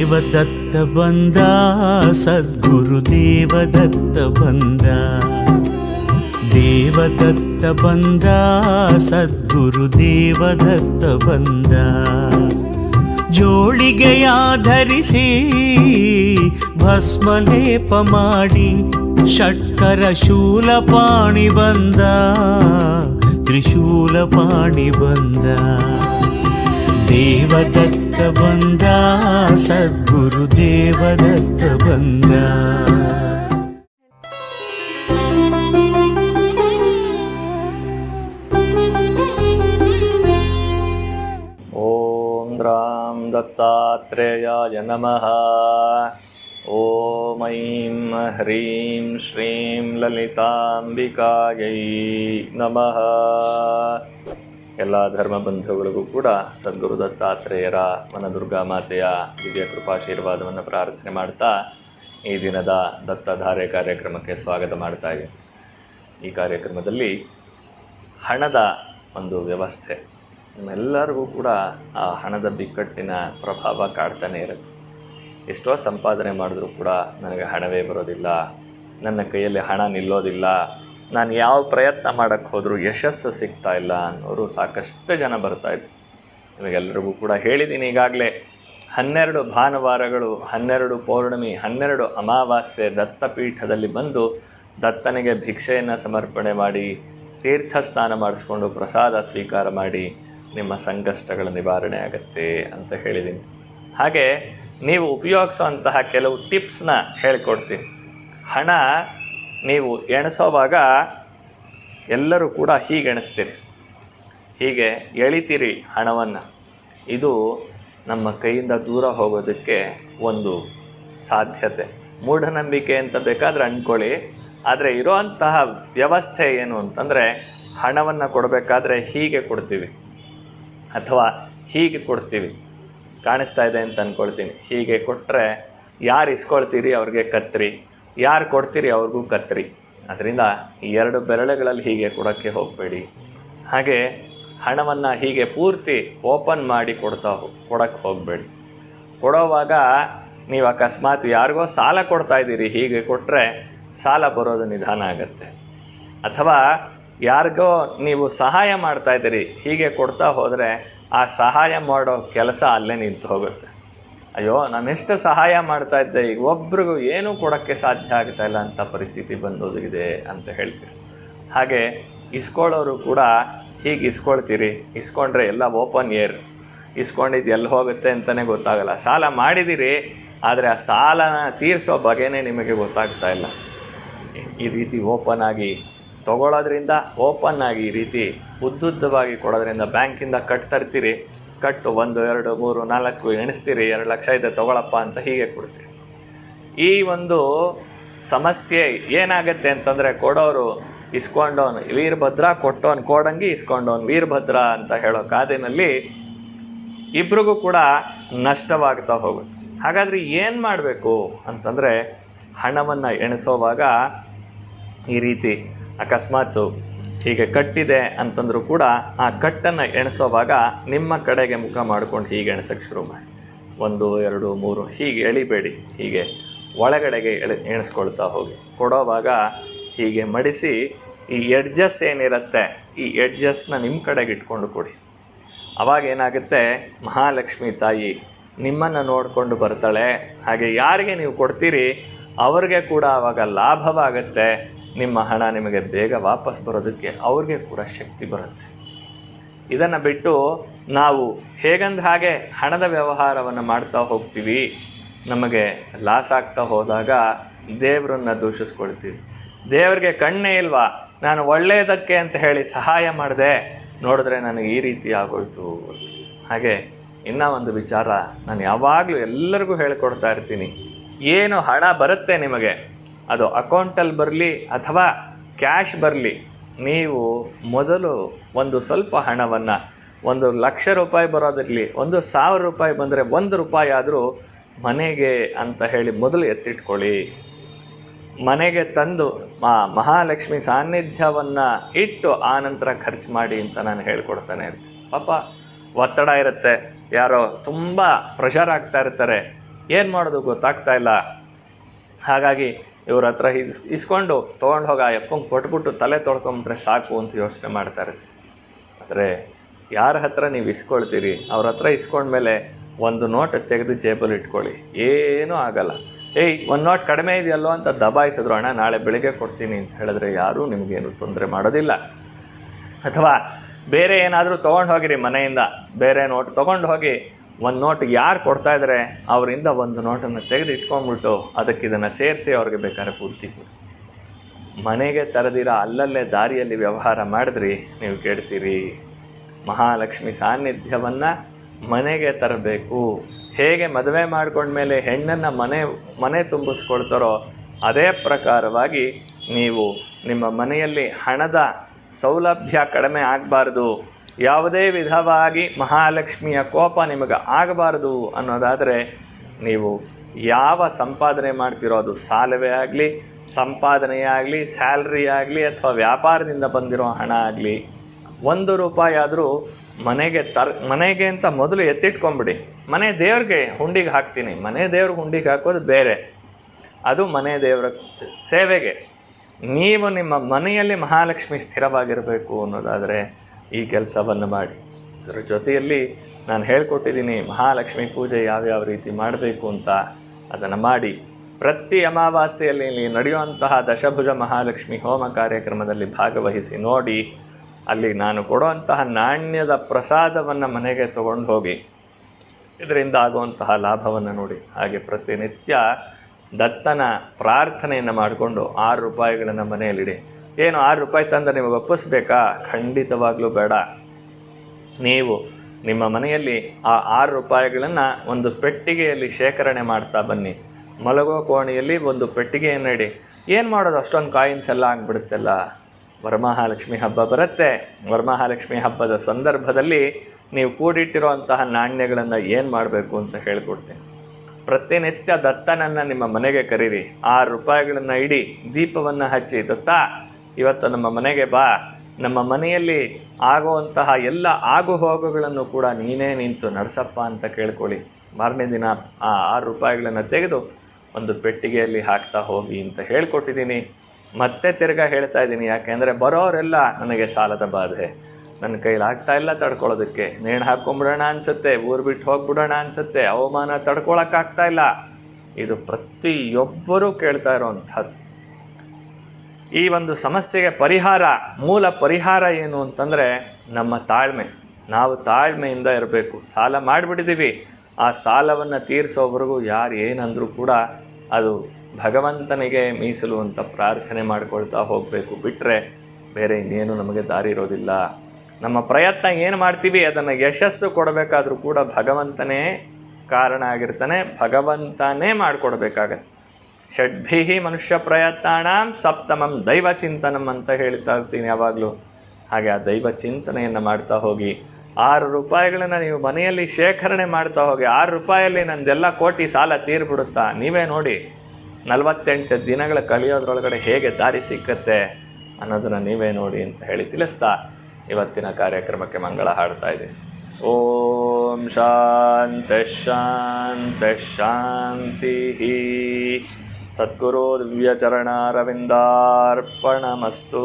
ದೇವದತ್ತ ಬಂದ, ಸದ್ಗುರು ದೇವದತ್ತ ಬಂದ. ದೇವದತ್ತ ಬಂದ, ಸದ್ಗುರು ದೇವದತ್ತ ಬಂದ. ಜೋಳಿಗೆಯ ಧರಿಸಿ ಭಸ್ಮಲೇಪ ಮಾಡಿ, ಷಟ್ಕರ ಶೂಲಪಾಣಿ ಬಂದ ತ್ರಿಶೂಲ ಪಾಣಿ ಬಂದ. ದೇವದತ್ತ ಬಂದ ಸದ್ಗುರು ದೇವದತ್ತ ಬಂದ ॐ रां दत्तात्रेयाय नमः ॐ ऐं ह्रीं श्रीं ಲಲಿತಾಂಬಿಕಾಯೈ ನಮಃ ಎಲ್ಲ ಧರ್ಮ ಬಂಧುಗಳಿಗೂ ಕೂಡ ಸದ್ಗುರು ದತ್ತಾತ್ರೇಯರ ವನದುರ್ಗಾ ಮಾತೆಯ ದಿವ್ಯ ಕೃಪಾಶೀರ್ವಾದವನ್ನು ಪ್ರಾರ್ಥನೆ ಮಾಡ್ತಾ ಈ ದಿನದ ದತ್ತಧಾರೆ ಕಾರ್ಯಕ್ರಮಕ್ಕೆ ಸ್ವಾಗತ ಮಾಡ್ತಾ ಇದೆ ಈ ಕಾರ್ಯಕ್ರಮದಲ್ಲಿ ಹಣದ ಒಂದು ವ್ಯವಸ್ಥೆ. ನಿಮ್ಮೆಲ್ಲರಿಗೂ ಕೂಡ ಆ ಹಣದ ಬಿಕ್ಕಟ್ಟಿನ ಪ್ರಭಾವ ಕಾಡ್ತಾನೆ ಇರುತ್ತೆ. ಎಷ್ಟೋ ಸಂಪಾದನೆ ಮಾಡಿದ್ರೂ ಕೂಡ ನನಗೆ ಹಣವೇ ಬರೋದಿಲ್ಲ. ನನ್ನ ಕೈಯಲ್ಲಿ ಹಣ ನಿಲ್ಲೋದಿಲ್ಲ. ನಾನು ಯಾವ ಪ್ರಯತ್ನ ಮಾಡೋಕ್ಕೆ ಹೋದರೂ ಯಶಸ್ಸು ಸಿಗ್ತಾ ಇಲ್ಲ ಅನ್ನೋರು ಸಾಕಷ್ಟು ಜನ ಬರ್ತಾಯಿದ್ರು ನಿಮಗೆಲ್ಲರಿಗೂ ಕೂಡ ಹೇಳಿದ್ದೀನಿ ಈಗಾಗಲೇ. ಹನ್ನೆರಡು ಭಾನುವಾರಗಳು, ಹನ್ನೆರಡು ಪೌರ್ಣಮಿ, ಹನ್ನೆರಡು ಅಮಾವಾಸ್ಯೆ ದತ್ತಪೀಠದಲ್ಲಿ ಬಂದು ದತ್ತನಿಗೆ ಭಿಕ್ಷೆಯನ್ನು ಸಮರ್ಪಣೆ ಮಾಡಿ ತೀರ್ಥ ಸ್ನಾನ ಮಾಡಿಸ್ಕೊಂಡು ಪ್ರಸಾದ ಸ್ವೀಕಾರ ಮಾಡಿ ನಿಮ್ಮ ಸಂಕಷ್ಟಗಳ ನಿವಾರಣೆ ಆಗುತ್ತೆ ಅಂತ ಹೇಳಿದ್ದೀನಿ ಹಾಗೆ ನೀವು ಉಪಯೋಗಿಸುವಂತಹ ಕೆಲವು ಟಿಪ್ಸ್ನ ಹೇಳ್ಕೊಡ್ತೀನಿ. ಹಣ ನೀವು ಎಣಿಸೋವಾಗ ಎಲ್ಲರೂ ಕೂಡ ಹೀಗೆ ಎಣಿಸ್ತೀರಿ. ಹೀಗೆ ಎಳಿತೀರಿ ಹಣವನ್ನು. ಇದು ನಮ್ಮ ಕೈಯಿಂದ ದೂರ ಹೋಗೋದಕ್ಕೆ ಒಂದು ಸಾಧ್ಯತೆ. ಮೂಢನಂಬಿಕೆ ಅಂತ ಬೇಕಾದರೆ ಅಂದ್ಕೊಳ್ಳಿ ಆದರೆ ಇರೋವಂತಹ ವ್ಯವಸ್ಥೆ ಏನು ಅಂತಂದರೆ ಹಣವನ್ನು ಕೊಡಬೇಕಾದ್ರೆ ಹೀಗೆ ಕೊಡ್ತೀವಿ. ಅಥವಾ ಹೀಗೆ ಕೊಡ್ತೀವಿ. ಕಾಣಿಸ್ತಾ ಇದೆ ಅಂತ ಅಂದ್ಕೊಳ್ತೀನಿ ಹೀಗೆ ಕೊಟ್ಟರೆ ಯಾರು ಇಸ್ಕೊಳ್ತೀರಿ ಅವ್ರಿಗೆ ಕತ್ರಿ. ಯಾರು ಕೊಡ್ತೀರಿ ಅವ್ರಿಗೂ ಕತ್ರಿ. ಅದರಿಂದ ಈ ಎರಡು ಬೆರಳುಗಳಲ್ಲಿ ಹೀಗೆ ಕೊಡೋಕ್ಕೆ ಹೋಗಬೇಡಿ. ಹಾಗೆ ಹಣವನ್ನು ಹೀಗೆ ಪೂರ್ತಿ ಓಪನ್ ಮಾಡಿ ಕೊಡ್ತಾ ಕೊಡೋಕ್ಕೆ ಹೋಗಬೇಡಿ. ಕೊಡೋವಾಗ ನೀವು ಅಕಸ್ಮಾತ್ ಯಾರಿಗೋ ಸಾಲ ಕೊಡ್ತಾ ಇದ್ದೀರಿ, ಹೀಗೆ ಕೊಟ್ಟರೆ ಸಾಲ ಬರೋದು ನಿಧಾನ ಆಗುತ್ತೆ. ಅಥವಾ ಯಾರಿಗೋ ನೀವು ಸಹಾಯ ಮಾಡ್ತಾ ಇದ್ದೀರಿ, ಹೀಗೆ ಕೊಡ್ತಾ ಹೋದರೆ ಆ ಸಹಾಯ ಮಾಡೋ ಕೆಲಸ ಅಲ್ಲೇ ನಿಂತು ಹೋಗುತ್ತೆ. ಅಯ್ಯೋ ನಾನೆಷ್ಟು ಸಹಾಯ ಮಾಡ್ತಾ ಇದ್ದೆ. ಈಗ ಒಬ್ರಿಗೂ ಏನೂ ಕೊಡೋಕ್ಕೆ ಸಾಧ್ಯ ಆಗ್ತಾ ಇಲ್ಲ ಅಂತ ಪರಿಸ್ಥಿತಿ ಬಂದೋದಿದೆ ಅಂತ ಹೇಳ್ತೀರಿ. ಹಾಗೆ ಇಸ್ಕೊಳ್ಳೋರು ಕೂಡ ಹೀಗೆ ಇಸ್ಕೊಳ್ತೀರಿ. ಇಸ್ಕೊಂಡ್ರೆ ಎಲ್ಲ ಓಪನ್ ಏರ್. ಇಸ್ಕೊಂಡಿದ್ದು ಎಲ್ಲಿ ಹೋಗುತ್ತೆ ಅಂತಲೇ ಗೊತ್ತಾಗಲ್ಲ. ಸಾಲ ಮಾಡಿದ್ದೀರಿ ಆದರೆ ಆ ಸಾಲನ ತೀರಿಸೋ ಬಗೆನೇ ನಿಮಗೆ ಗೊತ್ತಾಗ್ತಾ ಇಲ್ಲ. ಈ ರೀತಿ ಓಪನ್ ಆಗಿ ತಗೊಳ್ಳೋದ್ರಿಂದ ಓಪನ್ ಆಗಿ ಈ ರೀತಿ ಉದ್ದುದ್ದವಾಗಿ ಕೊಡೋದ್ರಿಂದ ಬ್ಯಾಂಕಿಂದ ಕಟ್ ತರ್ತೀರಿ ಕಟ್ಟು ಒಂದು, ಎರಡು, ಮೂರು, ನಾಲ್ಕು ಎಣಿಸ್ತೀರಿ, ಎರಡು ಲಕ್ಷ ಇದೆ ತೊಗೊಳಪ್ಪ ಅಂತ ಹೀಗೆ ಕೊಡ್ತೀರಿ. ಈ ಒಂದು ಸಮಸ್ಯೆ ಏನಾಗುತ್ತೆ ಅಂತಂದರೆ ಕೊಡೋರು ಇಸ್ಕೊಂಡವನು ವೀರಭದ್ರ ಕೊಟ್ಟವನು ಕೊಡಂಗಿ ಇಸ್ಕೊಂಡವನು ವೀರಭದ್ರ ಅಂತ ಹೇಳೋ ಕಾದಿನಲ್ಲಿ ಇಬ್ರಿಗೂ ಕೂಡ ನಷ್ಟವಾಗ್ತಾ ಹೋಗುತ್ತೆ. ಹಾಗಾದರೆ ಏನು ಮಾಡಬೇಕು ಅಂತಂದರೆ ಹಣವನ್ನು ಎಣಿಸೋವಾಗ ಈ ರೀತಿ ಅಕಸ್ಮಾತು ಹೀಗೆ ಕಟ್ಟಿದೆ ಅಂತಂದರೂ ಕೂಡ ಆ ಕಟ್ಟನ್ನು ಎಣಿಸೋವಾಗ ನಿಮ್ಮ ಕಡೆಗೆ ಮುಖ ಮಾಡ್ಕೊಂಡು ಹೀಗೆ ಎಣಿಸೋಕ್ಕೆ ಶುರು ಮಾಡಿ. ಒಂದು, ಎರಡು, ಮೂರು, ಹೀಗೆ ಎಳಿಬೇಡಿ. ಹೀಗೆ ಒಳಗಡೆಗೆ ಎಳೆ, ಎಣಿಸ್ಕೊಳ್ತಾ ಹೋಗಿ. ಕೊಡೋವಾಗ ಹೀಗೆ ಮಡಿಸಿ ಈ ಎಡ್ಜಸ್ ಏನಿರುತ್ತೆ, ಈ ಎಡ್ಜಸ್ನ ನಿಮ್ಮ ಕಡೆಗೆ ಇಟ್ಕೊಂಡು ಕೊಡಿ. ಅವಾಗ ಏನಾಗುತ್ತೆ, ಮಹಾಲಕ್ಷ್ಮಿ ತಾಯಿ ನಿಮ್ಮನ್ನು ನೋಡಿಕೊಂಡು ಬರ್ತಾಳೆ. ಹಾಗೆ ಯಾರಿಗೆ ನೀವು ಕೊಡ್ತೀರಿ, ಅವ್ರಿಗೆ ಕೂಡ ಆವಾಗ ಲಾಭವಾಗುತ್ತೆ. ನಿಮ್ಮ ಹಣ ನಿಮಗೆ ಬೇಗ ವಾಪಸ್ ಬರೋದಕ್ಕೆ ಅವ್ರಿಗೆ ಕೂಡ ಶಕ್ತಿ ಬರುತ್ತೆ. ಇದನ್ನು ಬಿಟ್ಟು ನಾವು ಹೇಗಂದ ಹಾಗೆ ಹಣದ ವ್ಯವಹಾರವನ್ನು ಮಾಡ್ತಾ ಹೋಗ್ತೀವಿ, ನಮಗೆ ಲಾಸ್ ಆಗ್ತಾ ಹೋದಾಗ ದೇವರನ್ನು ದೂಷಿಸ್ಕೊಳ್ತೀವಿ. ದೇವರಿಗೆ ಕಣ್ಣೇ ಇಲ್ವಾ, ನಾನು ಒಳ್ಳೆಯದಕ್ಕೆ ಅಂತ ಹೇಳಿ ಸಹಾಯ ಮಾಡಿದೆ, ನೋಡಿದ್ರೆ ನನಗೆ ಈ ರೀತಿ ಆಗೋಯ್ತು ಹಾಗೆ ಇನ್ನೂ ಒಂದು ವಿಚಾರ ನಾನು ಯಾವಾಗಲೂ ಎಲ್ಲರಿಗೂ ಹೇಳಿಕೊಡ್ತಾ ಇರ್ತೀನಿ. ಏನು ಹಣ ಬರುತ್ತೆ ನಿಮಗೆ ಅದು ಅಕೌಂಟಲ್ಲಿ ಬರಲಿ ಅಥವಾ ಕ್ಯಾಶ್ ಬರಲಿ, ನೀವು ಮೊದಲು ಒಂದು ಸ್ವಲ್ಪ ಹಣವನ್ನು, ಒಂದು ಲಕ್ಷ ರೂಪಾಯಿ ಬರೋದಿರಲಿ, ಒಂದು ಸಾವಿರ ರೂಪಾಯಿ ಬಂದರೆ ಒಂದು ರೂಪಾಯಿ ಆದರೂ ಮನೆಗೆ ಅಂತ ಹೇಳಿ ಮೊದಲು ಎತ್ತಿಟ್ಕೊಳ್ಳಿ. ಮನೆಗೆ ತಂದು ಮಾ ಮಹಾಲಕ್ಷ್ಮಿ ಸಾನ್ನಿಧ್ಯವನ್ನು ಇಟ್ಟು ಆ ನಂತರ ಖರ್ಚು ಮಾಡಿ ಅಂತ ನಾನು ಹೇಳ್ಕೊಡ್ತಾನೆ ಇರ್ತೀನಿ ಪಾಪ ಒತ್ತಡ ಇರುತ್ತೆ, ಯಾರೋ ತುಂಬ ಪ್ರೆಷರ್ ಆಗ್ತಾ ಇರ್ತಾರೆ. ಏನು ಮಾಡೋದು ಗೊತ್ತಾಗ್ತಾ ಇಲ್ಲ. ಹಾಗಾಗಿ ಇವ್ರ ಹತ್ರ ಇಸ್, ಇಸ್ಕೊಂಡು ತೊಗೊಂಡು ಹೋಗಿ ಆ ಯಪ್ಪಂಗೆ ಕೊಟ್ಬಿಟ್ಟು ತಲೆ ತೊಳ್ಕೊಂಬಿಟ್ರೆ ಸಾಕು ಅಂತ ಯೋಚನೆ ಮಾಡ್ತಾ ಇರ್ತೀವಿ ಆದರೆ ಯಾರ ಹತ್ರ ನೀವು ಇಸ್ಕೊಳ್ತೀರಿ? ಅವ್ರ ಹತ್ರ ಇಸ್ಕೊಂಡ್ಮೇಲೆ ಒಂದು ನೋಟ್ ತೆಗೆದು ಜೇಬಲ್ಲಿ ಇಟ್ಕೊಳ್ಳಿ. ಏನೂ ಆಗಲ್ಲ. ಏಯ್, ಒಂದು ನೋಟ್ ಕಡಿಮೆ ಇದೆಯಲ್ಲೋ ಅಂತ ದಬಾಯಿಸಿದ್ರು, ಅಣ್ಣ, ನಾಳೆ ಬೆಳಿಗ್ಗೆ ಕೊಡ್ತೀನಿ ಅಂತ ಹೇಳಿದ್ರೆ ಯಾರೂ ನಿಮಗೇನು ತೊಂದರೆ ಮಾಡೋದಿಲ್ಲ. ಅಥವಾ ಬೇರೆ ಏನಾದರೂ ತೊಗೊಂಡು ಹೋಗಿರಿ ಮನೆಯಿಂದ, ಬೇರೆ ನೋಟ್ ತೊಗೊಂಡು ಹೋಗಿ ಒಂದು ನೋಟ್ ಯಾರು ಕೊಡ್ತಾ ಇದ್ದಾರೆ ಅವರಿಂದ ಒಂದು ನೋಟನ್ನು ತೆಗೆದು ಇಟ್ಕೊಂಡ್ಬಿಟ್ಟು ಅದಕ್ಕೆ ಇದನ್ನು ಸೇರಿಸಿ ಅವ್ರಿಗೆ ಬೇಕಾದ್ರೆ ಪೂರ್ತಿ ಕೊಡಿ. ಮನೆಗೆ ತರದಿರ ಅಲ್ಲಲ್ಲೇ ದಾರಿಯಲ್ಲಿ ವ್ಯವಹಾರ ಮಾಡಿದ್ರಿ, ನೀವು ಕೇಳ್ತೀರಿ. ಮಹಾಲಕ್ಷ್ಮಿ ಸಾನ್ನಿಧ್ಯವನ್ನು ಮನೆಗೆ ತರಬೇಕು. ಹೇಗೆ ಮದುವೆ ಮಾಡ್ಕೊಂಡ್ಮೇಲೆ ಹೆಣ್ಣನ್ನು ಮನೆ ಮನೆ ತುಂಬಿಸ್ಕೊಳ್ತಾರೋ ಅದೇ ಪ್ರಕಾರವಾಗಿ ನೀವು ನಿಮ್ಮ ಮನೆಯಲ್ಲಿ ಹಣದ ಸೌಲಭ್ಯ ಕಡಿಮೆ ಆಗಬಾರ್ದು. ಯಾವುದೇ ವಿಧವಾಗಿ ಮಹಾಲಕ್ಷ್ಮಿಯ ಕೋಪ ನಿಮಗೆ ಆಗಬಾರದು ಅನ್ನೋದಾದರೆ ನೀವು ಯಾವ ಸಂಪಾದನೆ ಮಾಡ್ತಿರೋ ಅದು ಸಾಲವೇ ಆಗಲಿ ಸಂಪಾದನೆಯಾಗಲಿ ಸ್ಯಾಲ್ರಿ ಆಗಲಿ ಅಥವಾ ವ್ಯಾಪಾರದಿಂದ ಬಂದಿರೋ ಹಣ ಆಗಲಿ, ಒಂದು ರೂಪಾಯಿ ಆದರೂ ಮನೆಗೆ ತರ್, ಮನೆಗೆ ಅಂತ ಮೊದಲು ಎತ್ತಿಟ್ಕೊಂಬಿಡಿ. ಮನೆ ದೇವ್ರಿಗೆ ಹುಂಡಿಗೆ ಹಾಕ್ತೀನಿ. ಮನೆ ದೇವ್ರಿಗೆ ಹುಂಡಿಗೆ ಹಾಕೋದು ಬೇರೆ. ಅದು ಮನೆ ದೇವರ ಸೇವೆಗೆ. ನೀವು ನಿಮ್ಮ ಮನೆಯಲ್ಲಿ ಮಹಾಲಕ್ಷ್ಮಿ ಸ್ಥಿರವಾಗಿರಬೇಕು ಅನ್ನೋದಾದರೆ ಈ ಕೆಲಸವನ್ನು ಮಾಡಿ. ಅದರ ಜೊತೆಯಲ್ಲಿ ನಾನು ಹೇಳ್ಕೊಟ್ಟಿದ್ದೀನಿ, ಮಹಾಲಕ್ಷ್ಮಿ ಪೂಜೆ ಯಾವ್ಯಾವ ರೀತಿ ಮಾಡಬೇಕು ಅಂತ ಅದನ್ನು ಮಾಡಿ. ಪ್ರತಿ ಅಮಾವಾಸ್ಯೆಯಲ್ಲಿ ನಡೆಯುವಂತಹ ದಶಭುಜ ಮಹಾಲಕ್ಷ್ಮಿ ಹೋಮ ಕಾರ್ಯಕ್ರಮದಲ್ಲಿ ಭಾಗವಹಿಸಿ ನೋಡಿ, ಅಲ್ಲಿ ನಾನು ಕೊಡುವಂತಹ ನಾಣ್ಯದ ಪ್ರಸಾದವನ್ನು ಮನೆಗೆ ತಗೊಂಡು ಹೋಗಿ ಇದರಿಂದ ಆಗುವಂತಹ ಲಾಭವನ್ನು ನೋಡಿ. ಹಾಗೆ ಪ್ರತಿನಿತ್ಯ ದತ್ತನ ಪ್ರಾರ್ಥನೆಯನ್ನು ಮಾಡಿಕೊಂಡು ಆರು ರೂಪಾಯಿಗಳನ್ನು ಮನೆಯಲ್ಲಿಡಿ. ಏನು ಆರು ರೂಪಾಯಿ ತಂದರೆ ನಿಮಗೆ ಒಪ್ಪಿಸ್ಬೇಕಾ? ಖಂಡಿತವಾಗ್ಲೂ ಬೇಡ. ನೀವು ನಿಮ್ಮ ಮನೆಯಲ್ಲಿ ಆ ಆರು ರೂಪಾಯಿಗಳನ್ನು ಒಂದು ಪೆಟ್ಟಿಗೆಯಲ್ಲಿ ಶೇಖರಣೆ ಮಾಡ್ತಾ ಬನ್ನಿ. ಮಲಗೋ ಕೋಣೆಯಲ್ಲಿ ಒಂದು ಪೆಟ್ಟಿಗೆಯನ್ನು ಇಡಿ. ಏನು ಮಾಡೋದು? ಅಷ್ಟೊಂದು ಕಾಯಿನ್ಸ್ ಎಲ್ಲ ಆಗಿಬಿಡುತ್ತಲ್ಲ. ವರಮಹಾಲಕ್ಷ್ಮಿ ಹಬ್ಬ ಬರುತ್ತೆ. ವರಮಹಾಲಕ್ಷ್ಮಿ ಹಬ್ಬದ ಸಂದರ್ಭದಲ್ಲಿ ನೀವು ಕೂಡಿಟ್ಟಿರುವಂತಹ ನಾಣ್ಯಗಳನ್ನು ಏನು ಮಾಡಬೇಕು ಅಂತ ಹೇಳಿಕೊಡ್ತೇನೆ. ಪ್ರತಿನಿತ್ಯ ದತ್ತನನ್ನು ನಿಮ್ಮ ಮನೆಗೆ ಕರೀರಿ. ಆರು ರೂಪಾಯಿಗಳನ್ನು ಇಡಿ, ದೀಪವನ್ನು ಹಚ್ಚಿ, ದತ್ತ? ಇವತ್ತು ನಮ್ಮ ಮನೆಗೆ ಬಾ. ನಮ್ಮ ಮನೆಯಲ್ಲಿ ಆಗುವಂತಹ ಎಲ್ಲ ಆಗು ಹೋಗುಗಳನ್ನು ಕೂಡ ನೀನೇ ನಿಂತು ನಡೆಸಪ್ಪ ಅಂತ ಕೇಳ್ಕೊಳ್ಳಿ. ಮಾರನೇ ದಿನ ಆ ಆರು ರೂಪಾಯಿಗಳನ್ನು ತೆಗೆದು ಒಂದು ಪೆಟ್ಟಿಗೆಯಲ್ಲಿ ಹಾಕ್ತಾ ಹೋಗಿ ಅಂತ ಹೇಳ್ಕೊಟ್ಟಿದ್ದೀನಿ. ಮತ್ತೆ ತಿರ್ಗಾ ಹೇಳ್ತಾ ಇದ್ದೀನಿ. ಯಾಕೆಂದರೆ ಬರೋರೆಲ್ಲ ನನಗೆ ಸಾಲದ ಬಾಧೆ. ನನ್ನ ಕೈಲಿ ಆಗ್ತಾ ಇಲ್ಲ ತಡ್ಕೊಳ್ಳೋದಕ್ಕೆ. ನೇಣು ಹಾಕ್ಕೊಂಬಿಡೋಣ ಅನಿಸುತ್ತೆ. ಊರು ಬಿಟ್ಟು ಹೋಗ್ಬಿಡೋಣ ಅನಿಸುತ್ತೆ. ಅವಮಾನ ತಡ್ಕೊಳಕ್ಕಾಗ್ತಾ ಇಲ್ಲ. ಇದು ಪ್ರತಿಯೊಬ್ಬರೂ ಕೇಳ್ತಾ ಇರೋವಂಥದ್ದು ಈ ಒಂದು ಸಮಸ್ಯೆಗೆ ಪರಿಹಾರ, ಮೂಲ ಪರಿಹಾರ ಏನು ಅಂತಂದರೆ ನಮ್ಮ ತಾಳ್ಮೆ. ನಾವು ತಾಳ್ಮೆಯಿಂದ ಇರಬೇಕು. ಸಾಲ ಮಾಡಿಬಿಟ್ಟಿದ್ದೀವಿ ಆ ಸಾಲವನ್ನು ತೀರಿಸೋವರೆಗೂ ಯಾರು ಏನಂದರೂ ಕೂಡ ಅದು ಭಗವಂತನಿಗೆ ಮೀಸಲು ಅಂತ ಪ್ರಾರ್ಥನೆ ಮಾಡ್ಕೊಳ್ತಾ ಹೋಗಬೇಕು. ಬಿಟ್ಟರೆ ಬೇರೆ ಇನ್ನೇನು ನಮಗೆ ದಾರಿ ಇರೋದಿಲ್ಲ. ನಮ್ಮ ಪ್ರಯತ್ನ ಏನು ಮಾಡ್ತೀವಿ? ಅದನ್ನು ಯಶಸ್ಸು ಕೊಡಬೇಕಾದ್ರೂ ಕೂಡ ಭಗವಂತನೇ ಕಾರಣ ಆಗಿರ್ತಾನೆ. ಭಗವಂತನೇ ಮಾಡಿಕೊಡ್ಬೇಕಾಗತ್ತೆ. ಷಡ್ಭಿ ಮನುಷ್ಯ ಪ್ರಯತ್ನಾಂ ಸಪ್ತಮಂ ದೈವ ಚಿಂತನಂ ಅಂತ ಹೇಳ್ತಾ ಇರ್ತೀನಿ ಯಾವಾಗಲೂ. ಹಾಗೆ ಆ ದೈವ ಚಿಂತನೆಯನ್ನು ಮಾಡ್ತಾ ಹೋಗಿ ಆರು ರೂಪಾಯಿಗಳನ್ನು ನೀವು ಮನೆಯಲ್ಲಿ ಶೇಖರಣೆ ಮಾಡ್ತಾ ಹೋಗಿ ಆರು ರೂಪಾಯಲ್ಲಿ ನಂದೆಲ್ಲ ಕೋಟಿ ಸಾಲ ತೀರ್ಬಿಡುತ್ತಾ, ನೀವೇ ನೋಡಿ ನಲವತ್ತೆಂಟು ದಿನಗಳ ಕಳೆಯೋದ್ರೊಳಗಡೆ ಹೇಗೆ ದಾರಿ ಸಿಕ್ಕತ್ತೆ ಅನ್ನೋದನ್ನು ನೀವೇ ನೋಡಿ ಅಂತ ಹೇಳಿ ತಿಳಿಸ್ತಾ ಇವತ್ತಿನ ಕಾರ್ಯಕ್ರಮಕ್ಕೆ ಮಂಗಳ ಹಾಡ್ತಾ ಇದ್ದೀನಿ. ಓಂ ಶಾಂತ ಶಾಂತ ಶಾಂತಿ ಸದ್ಗುರು ದಿವ್ಯಚರಣಾರವಿಂದಾರ್ಪಣಮಸ್ತು